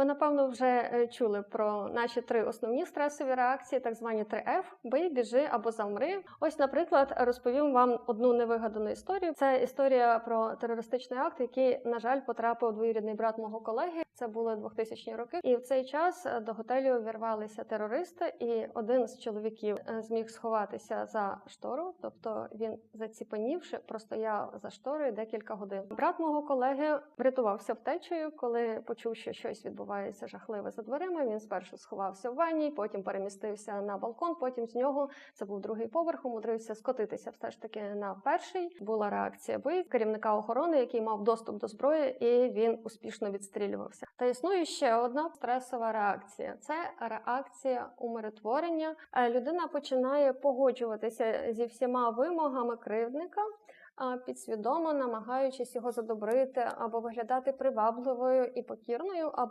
Ви напевно вже е, чули про наші три основні стресові реакції, так звані 3F – бий, біжи або замри. Ось, наприклад, розповім вам одну невигадану історію. Це історія про терористичний акт, який, на жаль, потрапив двоюрідний брат мого колеги. Це були 2000 роки, і в цей час е, до готелю вірвалися терористи, і один з чоловіків е, зміг сховатися за штору, тобто він заціпанівши, простояв за шторою декілька годин. Брат мого колеги врятувався втечею, коли почув, що щось відбувається жахливе за дверима. Він спершу сховався в ванні, потім перемістився на балкон. Потім з нього це був другий поверх, умудрився скотитися все ж таки на перший. Була реакція бий керівника охорони, який мав доступ до зброї, і він успішно відстрілювався. Та існує ще одна стресова реакція: це реакція умиротворення. Е, Людина починає погоджуватися зі всіма вимогами кривдника. Підсвідомо намагаючись його задобрити або виглядати привабливою і покірною, або